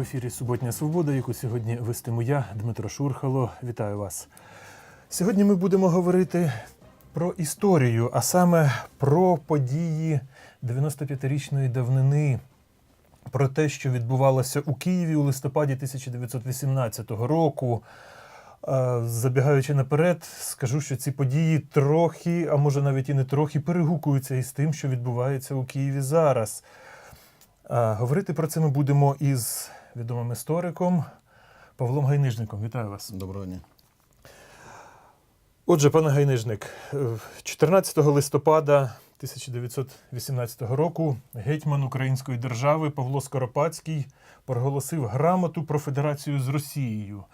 В ефірі Суботня Свобода, яку сьогодні вестиму я, Дмитро Шурхало. Вітаю вас. Сьогодні ми будемо говорити про історію, а саме про події 95-річної давнини, про те, що відбувалося у Києві у листопаді 1918 року. Е, Забігаючи наперед, скажу, що ці події трохи, а може навіть і не трохи, перегукуються із тим, що відбувається у Києві зараз. Говорити про це ми будемо із відомим істориком Павлом Гайнижником. Вітаю вас. Доброго дня. Отже, пане Гайнижник, е, 14 листопада 1918 року гетьман Української держави Павло Скоропадський проголосив грамоту про федерацію з Росією.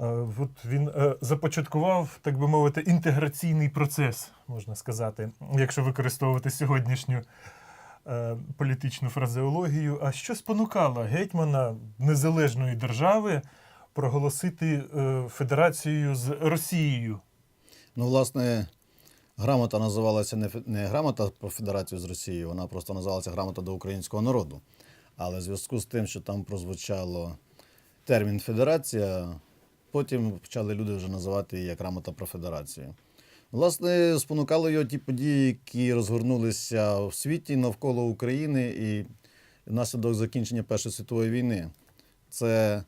Е, От він е, започаткував, так би мовити, інтеграційний процес, можна сказати, якщо використовувати сьогоднішню е, політичну фразеологію. А що спонукало гетьмана незалежної держави проголосити е, федерацію з Росією? Ну, власне, грамота називалася не, не грамота про федерацію з Росією, вона просто називалася грамота до українського народу. Але в зв'язку з тим, що там прозвучало термін федерація, потім почали люди вже називати її як грамота про федерацію. Власне, спонукали його ті події, які розгорнулися в світі навколо України і внаслідок закінчення Першої світової війни. Це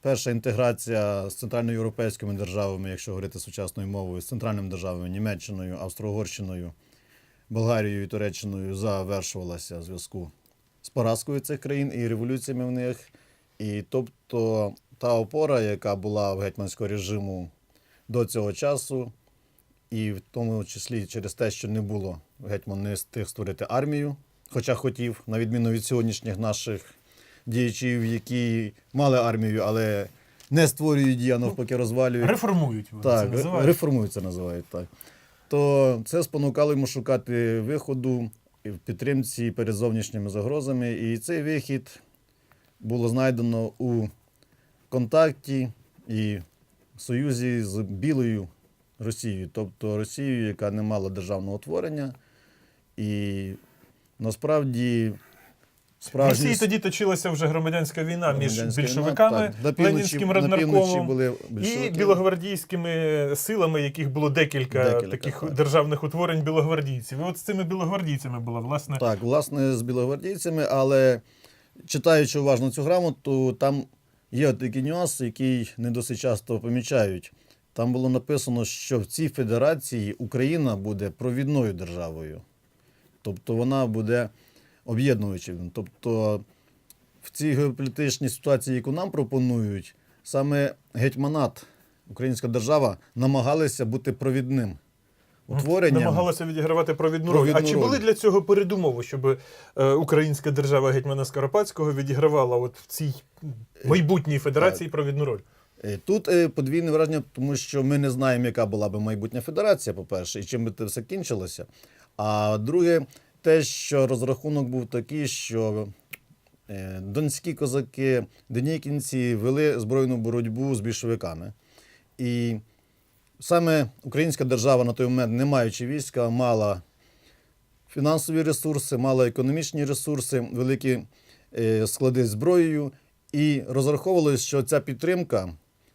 перша інтеграція з центральноєвропейськими державами, якщо говорити сучасною мовою, з центральними державами Німеччиною, Австро-Угорщиною, Болгарією і Туреччиною завершувалася в зв'язку з поразкою цих країн і революціями в них. І тобто та опора, яка була в гетьманського режиму до цього часу, і в тому числі через те, що не було гетьман не встиг створити армію, хоча хотів, на відміну від сьогоднішніх наших діячів, які мали армію, але не створюють її, а навпаки розвалюють. Реформують вони Так, це називають. реформуються називають так. То це спонукало йому шукати виходу в підтримці перед зовнішніми загрозами. І цей вихід було знайдено у контакті і союзі з білою Росією, тобто Росією, яка не мала державного утворення. І насправді В справжні Росії тоді точилася вже громадянська війна між більшовиками, так. Півночі- ленінським на раднаркомом були і білогвардійськими силами, яких було декілька, Декілька, таких так. державних утворень білогвардійців. І от з цими білогвардійцями була власне Так, власне, з білогвардійцями, але читаючи уважно цю грамоту, там є такий нюанс, який не досить часто помічають. Там було написано, що в цій федерації Україна буде провідною державою. Тобто вона буде об'єднуючим. Тобто в цій геополітичній ситуації, яку нам пропонують, саме гетьманат, українська держава, намагалися бути провідним. Утворенням. намагалася відігравати провідну роль. А чи були для цього передумови, щоб е, українська держава гетьмана Скоропадського відігравала от в цій майбутній федерації провідну роль? Е, Тут е, подвійне враження, тому що ми не знаємо, яка була би майбутня федерація, по-перше, і чим би це все кінчилося. А друге, те, що розрахунок був такий, що е, донські козаки, денікінці вели збройну боротьбу з більшовиками. І саме українська держава на той момент, не маючи війська, мала фінансові ресурси, мала економічні ресурси, великі склади зброєю, і розраховувалось, що ця підтримка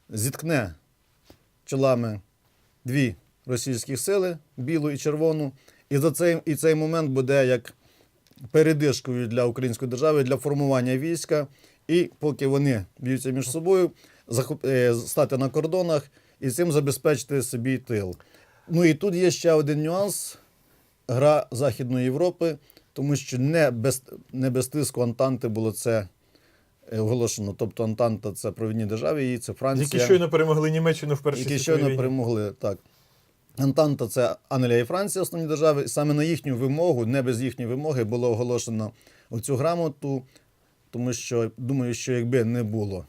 зіткне чолами дві російські сили, білу і червону, і за цей, і цей момент буде як передишкою для української держави для формування війська, і поки вони б'ються між собою, захоп- е, стати на кордонах і цим забезпечити собі тил. Ну і тут є ще один нюанс. Гра Західної Європи, тому що не без, не без тиску Антанти було це оголошено. Тобто Антанта це провідні держави, і це Франція. Які щойно перемогли Німеччину в першій які щойно війні. перемогли. Так. Антанта це Англія і Франція, основні держави. І Саме на їхню вимогу, не без їхньої вимоги, було оголошено оцю грамоту, тому що думаю, що якби не було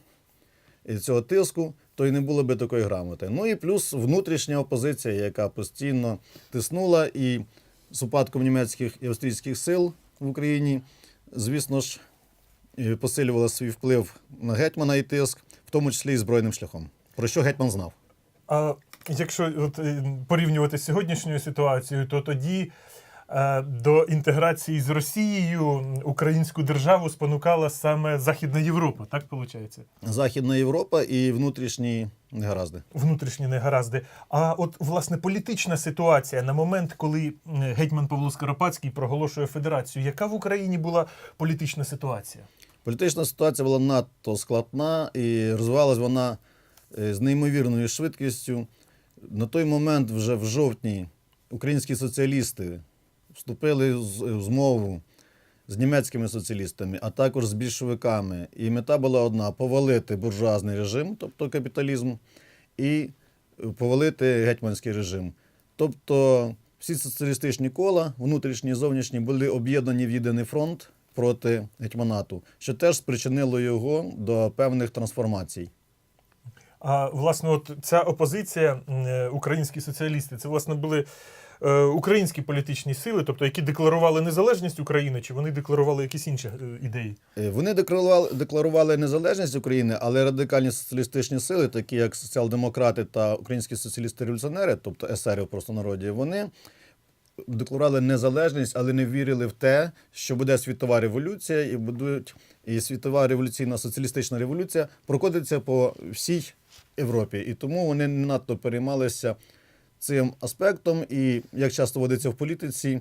цього тиску, то й не було би такої грамоти. Ну і плюс внутрішня опозиція, яка постійно тиснула, і з упадком німецьких і австрійських сил в Україні, звісно ж, посилювала свій вплив на гетьмана і тиск, в тому числі і збройним шляхом. Про що гетьман знав? А якщо от, е, порівнювати з сьогоднішньою ситуацією, то тоді е, до інтеграції з Росією українську державу спонукала саме Західна Європа, так виходить? Західна Європа і внутрішні негаразди. Внутрішні негаразди. А от власне політична ситуація на момент, коли гетьман Павло Скоропадський проголошує федерацію, яка в Україні була політична ситуація? Політична ситуація була надто складна і розвивалась вона е, з неймовірною швидкістю. На той момент, вже в жовтні, українські соціалісти вступили з- в змову з німецькими соціалістами, а також з більшовиками. І мета була одна: повалити буржуазний режим, тобто капіталізм, і повалити гетьманський режим. Тобто всі соціалістичні кола, внутрішні і зовнішні, були об'єднані в єдиний фронт проти гетьманату, що теж спричинило його до певних трансформацій. А власне, от ця опозиція, е, українські соціалісти, це власне були е, українські політичні сили, тобто які декларували незалежність України, чи вони декларували якісь інші е, ідеї? Вони декларували, декларували незалежність України, але радикальні соціалістичні сили, такі як соціал-демократи та українські соціалісти-революціонери, тобто есери в простонароді, вони декларували незалежність, але не вірили в те, що буде світова революція, і будуть і світова революційна соціалістична революція проходиться по всій Європі. І тому вони не надто переймалися цим аспектом. І як часто водиться в політиці,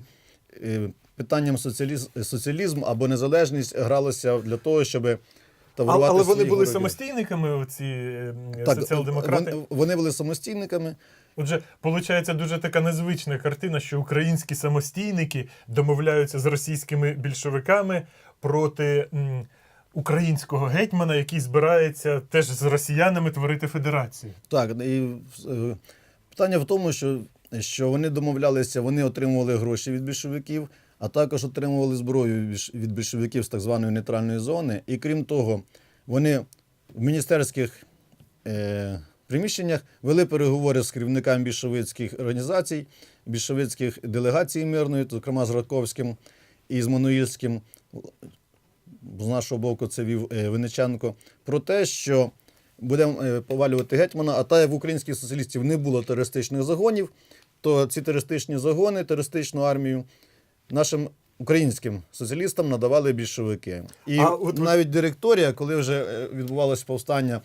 е, питанням соціалізм, соціалізм або незалежність гралося для того, щоб А, але вони були ворогів. самостійниками, оці е, м, Так, соціал-демократи. Вони, вони були самостійниками. Отже, виходить дуже така незвична картина, що українські самостійники домовляються з російськими більшовиками проти м, українського гетьмана, який збирається теж з росіянами творити федерацію. Так, і е, питання в тому, що, що вони домовлялися, вони отримували гроші від більшовиків, а також отримували зброю від- більшовиків з так званої нейтральної зони. І крім того, вони в міністерських е, приміщеннях вели переговори з керівниками більшовицьких організацій, більшовицьких делегацій мирної, зокрема з Раковським і з Мануїльським. З нашого боку це вів е, Винниченко, про те, що будемо е, повалювати гетьмана, а та як в українських соціалістів не було терористичних загонів, то ці терористичні загони, терористичну армію нашим українським соціалістам надавали більшовики. І А от навіть директорія, коли вже е, відбувалось повстання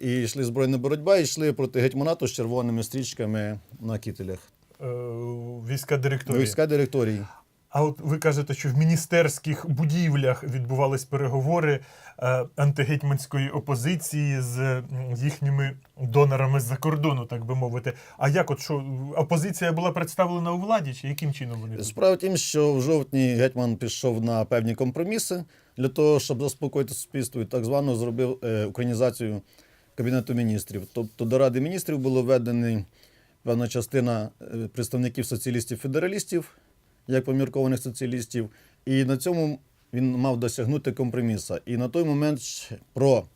і йшли збройна боротьба, йшли проти гетьманату з червоними стрічками на кітелях. Е, війська директорії. Війська директорії. А от ви кажете, що в міністерських будівлях відбувались переговори е, антигетьманської опозиції з їхніми донорами з-за кордону, так би мовити. А як от що опозиція була представлена у владі, чи яким чином вони? Справа в тім, що в жовтні гетьман пішов на певні компроміси для того, щоб заспокоїти суспільство, і так звано зробив е, українізацію Кабінету міністрів. Тобто до Ради міністрів було введена певна частина е, представників соціалістів-федералістів, як поміркованих соціалістів, і на цьому він мав досягнути компромісу. І на той момент про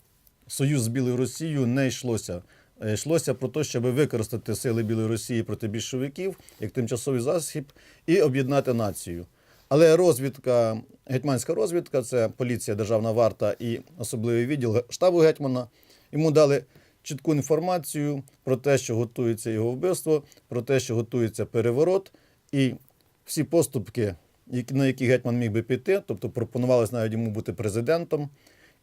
союз з Білою Росією не йшлося. Е, Йшлося про те, щоб використати сили Білої Росії проти більшовиків як тимчасовий засіб і об'єднати націю. Але розвідка, гетьманська розвідка, це поліція, державна варта і особливий відділ штабу гетьмана. Йому дали чітку інформацію про те, що готується його вбивство, про те, що готується переворот, і всі поступки, на які гетьман міг би піти, тобто пропонувалось навіть йому бути президентом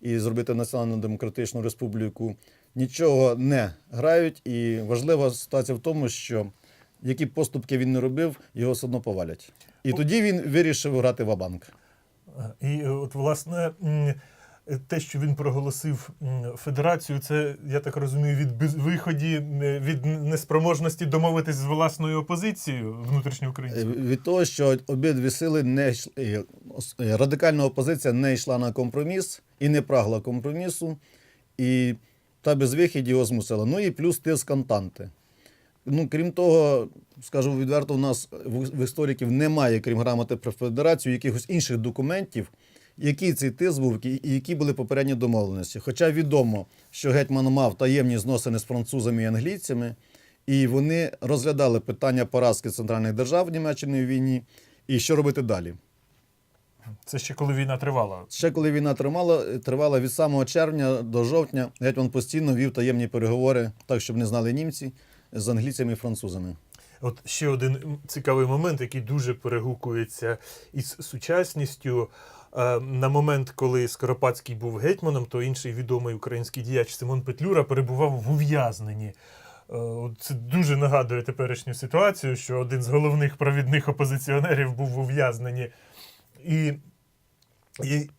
і зробити національну демократичну республіку, нічого не грають. І важлива ситуація в тому, що які поступки він не робив, його все одно повалять. І тоді він вирішив грати в-банк. І е, от, власне, те, що він проголосив федерацію, це, я так розумію, від безвиході, м, від неспроможності домовитись з власною опозицією Е, внутрішньоукраїнською. Від того, що обидві сили не йшли, е, е, радикальна опозиція не йшла на компроміс і не прагла компромісу, і та безвихідь його змусила. Ну і плюс тиск Антанти. Ну, крім того, скажу відверто, у нас в істориків немає, крім грамоти про федерацію, якихось інших документів, який цей тиск був і які були попередні домовленості. Хоча відомо, що гетьман мав таємні зносини з французами і англійцями, і вони розглядали питання поразки центральних держав в Німеччині в війні, і що робити далі. Це ще коли війна тривала. Ще коли війна тримала, тривала від самого червня до жовтня, гетьман постійно вів таємні переговори, так щоб не знали німці з англійцями і французами. От ще один цікавий момент, який дуже перегукується із сучасністю. Е, На момент, коли Скоропадський був гетьманом, то інший відомий український діяч Симон Петлюра перебував в ув'язненні. Е, Це дуже нагадує теперішню ситуацію, що один з головних провідних опозиціонерів був в ув'язненні. І, і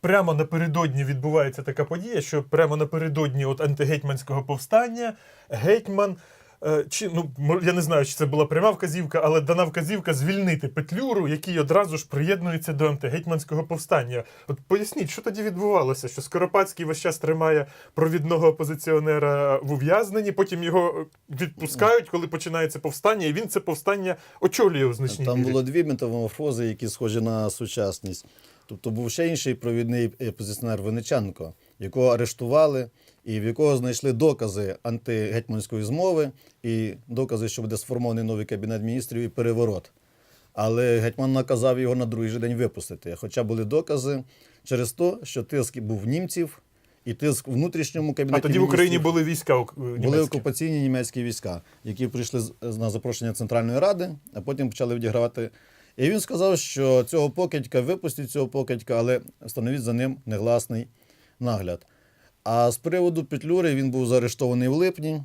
прямо напередодні відбувається така подія, що прямо напередодні от антигетьманського повстання гетьман. Е, Чи ну я не знаю, чи це була пряма вказівка, але дана вказівка звільнити Петлюру, який одразу ж приєднується до антигетьманського повстання. От поясніть, що тоді відбувалося? Що Скоропадський весь час тримає провідного опозиціонера в ув'язненні, потім його е, відпускають, коли починається повстання, і він це повстання очолює у значній Там мірі. було дві метаморфози, які схожі на сучасність. Тобто був ще інший провідний опозиціонер Винниченко, якого арештували, і в якого знайшли докази антигетьманської змови і докази, що буде сформований новий кабінет міністрів і переворот. Але гетьман наказав його на другий же день випустити. Хоча були докази через те, що тиск був німців і тиск в внутрішньому кабінеті. А тоді в Україні були війська ук- Були окупаційні німецькі війська, які прийшли на запрошення Центральної Ради, а потім почали відігравати. І він сказав, що цього покидька випустіть цього покидька, але встановіть за ним негласний нагляд. А з приводу Петлюри він був заарештований в липні,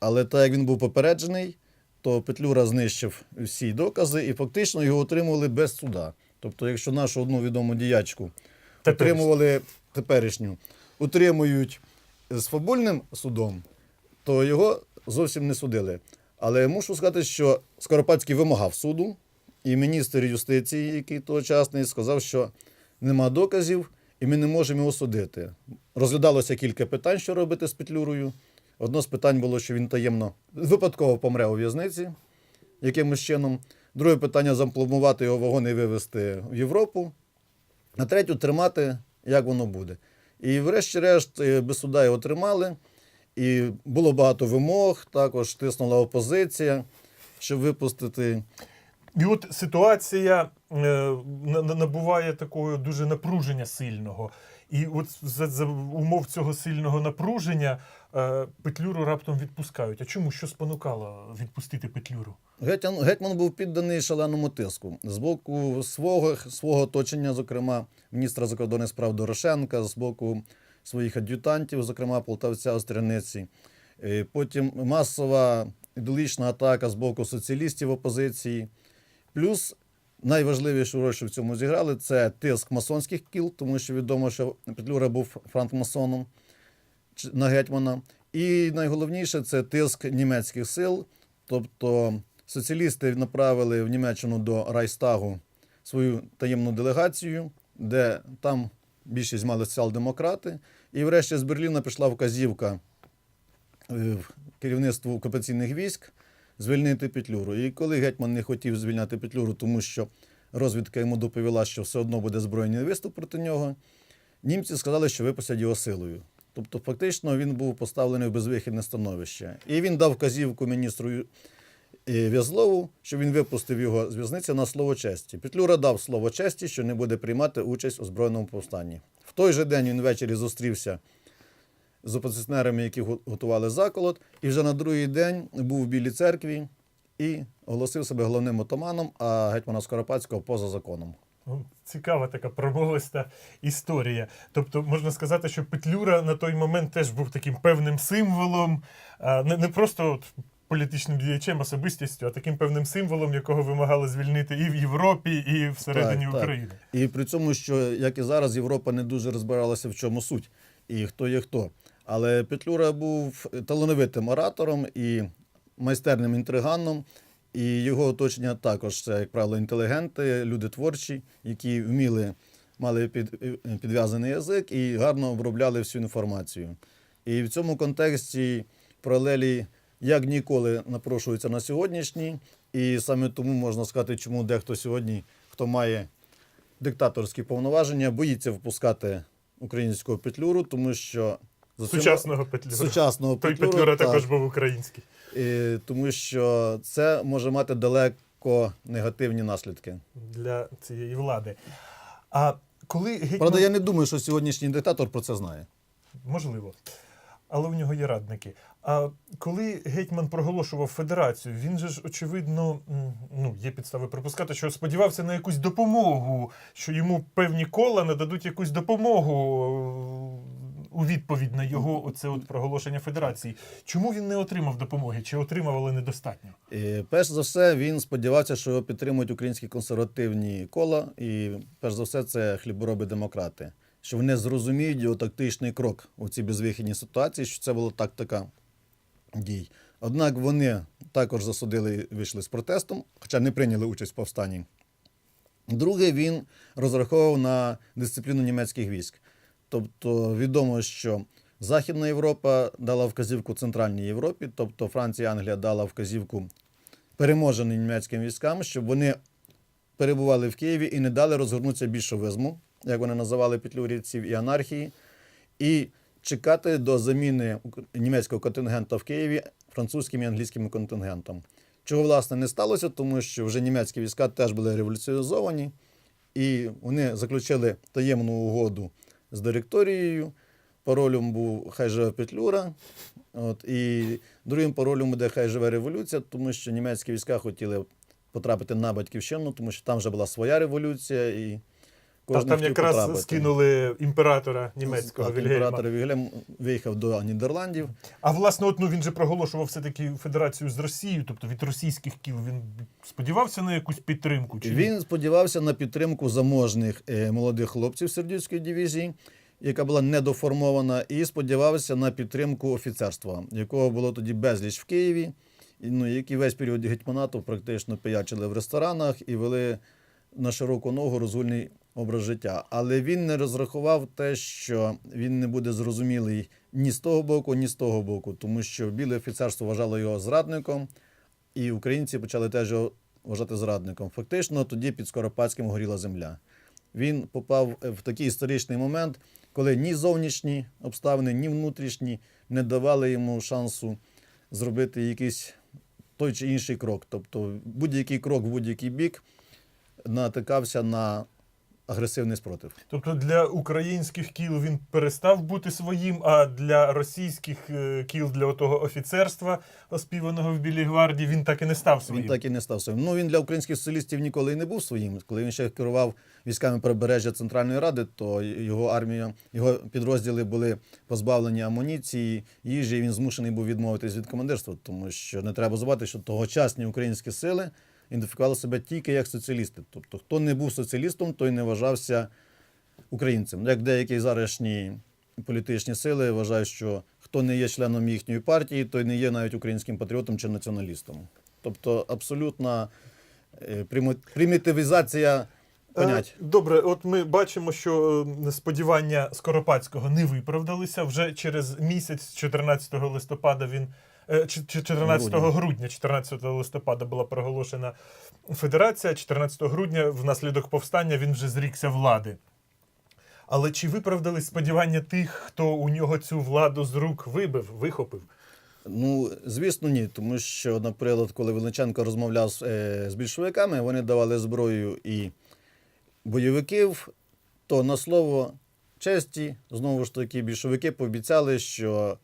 але так як він був попереджений, то Петлюра знищив всі докази і фактично його отримували без суда. Тобто, якщо нашу одну відому діячку отримували теперішню, утримують з фабульним судом, то його зовсім не судили. Але мушу сказати, що Скоропадський вимагав суду, і міністр юстиції, який тогочасний, сказав, що нема доказів, і ми не можемо його судити. Розглядалося кілька питань, що робити з Петлюрою. Одно з питань було, що він таємно випадково помре у в'язниці якимось чином. Друге питання зампломувати його вагони і вивезти в Європу. А третю тримати, як воно буде. І врешті-решт е, без суда його тримали. І було багато вимог, також тиснула опозиція, щоб випустити. І от ситуація е, на- на- набуває такого дуже напруження сильного. І от за, за умов цього сильного напруження е, Петлюру раптом відпускають. А чому? Що спонукало відпустити Петлюру? Гетьман, гетьман був підданий шаленому тиску з боку свого, свого оточення, зокрема, міністра закордонних справ Дорошенка, з боку своїх ад'ютантів, зокрема Полтавця Остряниці. Е, Потім масова ідеологічна атака з боку соціалістів опозиції. Плюс найважливішу роль, в цьому зіграли, це тиск масонських кіл, тому що відомо, що Петлюра був франкмасоном на гетьмана. І найголовніше це тиск німецьких сил. Тобто соціалісти направили в Німеччину до Райстагу свою таємну делегацію, де там більшість мали соціал-демократи. І врешті з Берліна пішла вказівка е, керівництву окупаційних військ звільнити Петлюру. І коли гетьман не хотів звільняти Петлюру, тому що розвідка йому доповіла, що все одно буде збройний виступ проти нього, німці сказали, що випустять його силою. Тобто, фактично, він був поставлений в безвихідне становище. І він дав вказівку міністру е, В'язлову, що він випустив його з в'язниці на слово честі. Петлюра дав слово честі, що не буде приймати участь у збройному повстанні. В той же день він ввечері зустрівся з опозиціонерами, які готували заколот, і вже на другий день був в Білій церкві і оголосив себе головним отаманом, а гетьмана Скоропадського поза законом. Цікава така промовиста історія. Тобто, можна сказати, що Петлюра на той момент теж був таким певним символом, не, не просто от політичним діячем, особистістю, а таким певним символом, якого вимагали звільнити і в Європі, і всередині Так, так. України. І при цьому, що як і зараз, Європа не дуже розбиралася, в чому суть і хто є хто. Але Петлюра був талановитим оратором і майстерним інтриганом, і його оточення також це, як правило, інтелігенти, люди творчі, які вміли, мали під, підв'язаний язик і гарно обробляли всю інформацію. І в цьому контексті паралелі як ніколи напрошуються на сьогоднішній. І саме тому можна сказати, чому дехто сьогодні, хто має диктаторські повноваження, боїться впускати українського петлюру, тому що за Сучасного Петлюра. сучасного Той петлюру, Петлюра так, також був український. і, тому що це може мати далеко негативні наслідки. для цієї влади. А коли гетьман... Правда, я не думаю, що сьогоднішній диктатор про це знає. Можливо. але у нього є радники. А коли гетьман проголошував федерацію, він же ж очевидно ну, є підстави припускати, що сподівався на якусь допомогу, що йому певні кола нададуть якусь допомогу у відповідь на його оце от проголошення федерації. Чому він не отримав допомоги? Чи отримав, але недостатньо? І, перш за все, він сподівався, що його підтримують українські консервативні кола, і перш за все, це хлібороби демократи. Що вони зрозуміють його тактичний крок у цій безвихідній ситуації, що це була тактика дій. Однак вони також засудили і вийшли з протестом, хоча не прийняли участь в повстанні. Друге, він розраховував на дисципліну німецьких військ. Тобто відомо, що Західна Європа дала вказівку Центральній Європі, тобто Франція і Англія дала вказівку переможеним німецьким військам, щоб вони перебували в Києві і не дали розгорнутися більшовизму, як вони називали петлюрівців, і анархії, і чекати до заміни німецького контингенту в Києві французьким і англійським контингентом. Чого, власне, не сталося, тому що вже німецькі війська теж були революціонізовані, і вони заключили таємну угоду з директорією. Паролем був Хай живе Петлюра. От, і другим паролем буде Хай живе революція, тому що німецькі війська хотіли потрапити на батьківщину, тому що там вже була своя революція, і Та, там якраз потрапити. скинули імператора німецького Так, Вільгельма. імператор Вільгельм виїхав до Нідерландів. А власне, от ну він же проголошував все-таки федерацію з Росією, тобто від російських кіл. Він сподівався на якусь підтримку? Чи ні? Він сподівався на підтримку заможних е, молодих хлопців Сердюцької дивізії, яка була недоформована, і сподівався на підтримку офіцерства, якого було тоді безліч в Києві, і, ну, які весь період гетьманату практично пиячили в ресторанах і вели на широку ногу розгульний образ життя. Але він не розрахував те, що він не буде зрозумілий ні з того боку, ні з того боку, тому що біле офіцерство вважало його зрадником, і українці почали теж його вважати зрадником. Фактично, тоді під Скоропадським горіла земля. Він попав в такий історичний момент, коли ні зовнішні обставини, ні внутрішні не давали йому шансу зробити якийсь той чи інший крок. Тобто будь-який крок в будь-який бік натикався на агресивний спротив. Тобто для українських кіл він перестав бути своїм, а для російських е, кіл, для того офіцерства, оспіваного в Білій гвардії, він так і не став своїм. Він так і не став своїм. Ну він для українських соціалістів ніколи і не був своїм. Коли він ще керував військами прибережжя Центральної Ради, то його армія, його підрозділи були позбавлені амуніції, їжі. і Він змушений був відмовитись від командирства, тому що не треба забувати, що тогочасні українські сили ідентифікували себе тільки як соціалісти. Тобто, хто не був соціалістом, той не вважався українцем. Як деякі зарашні політичні сили вважають, що хто не є членом їхньої партії, той не є навіть українським патріотом чи націоналістом. Тобто абсолютна е, примітивізація понять. Е, Добре, от ми бачимо, що е, сподівання Скоропадського не виправдалися. Вже через місяць, 14 листопада, він. Е, чи- чи 14 Грудня. грудня, 14 листопада була проголошена федерація. 14 грудня, внаслідок повстання, він вже зрікся влади. Але чи виправдались сподівання тих, хто у нього цю владу з рук вибив, вихопив? Ну, звісно, ні. Тому що, наприклад, коли Величенко розмовляв з, е, з більшовиками, вони давали зброю і бойовиків, то на слово честі, знову ж таки, більшовики пообіцяли, що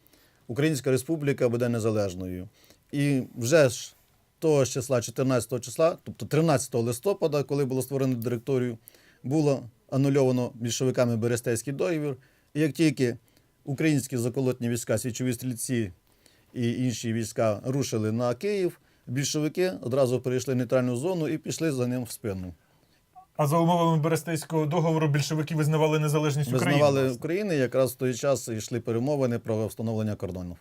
Українська Республіка буде незалежною. І вже ж того числа, 14 числа, тобто 13 листопада, коли було створено директорію, було анульовано більшовиками Берестейський договір. І як тільки українські заколотні війська, січові стрільці і інші війська рушили на Київ, більшовики одразу перейшли в нейтральну зону і пішли за ним в спину. А за умовами Берестейського договору більшовики визнавали незалежність України. Визнавали. України, якраз в той час йшли перемовини про встановлення кордонів.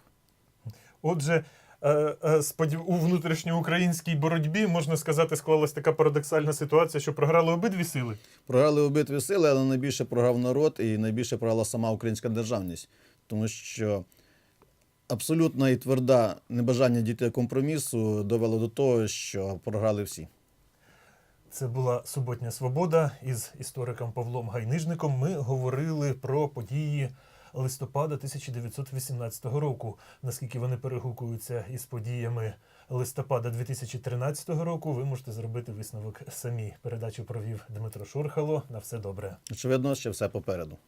Отже, е, е, у внутрішньоукраїнській боротьбі можна сказати, склалась така парадоксальна ситуація, що програли обидві сили. Програли обидві сили, але найбільше програв народ і найбільше програла сама українська державність. Тому що абсолютна і тверда небажання дійти компромісу довело до того, що програли всі. Це була суботня свобода із істориком Павлом Гайнижником. Ми говорили про події листопада 1918 року. Наскільки вони перегукуються із подіями листопада 2013 року, ви можете зробити висновок самі. Передачу провів Дмитро Шурхало. На все добре. Очевидно, ще все попереду.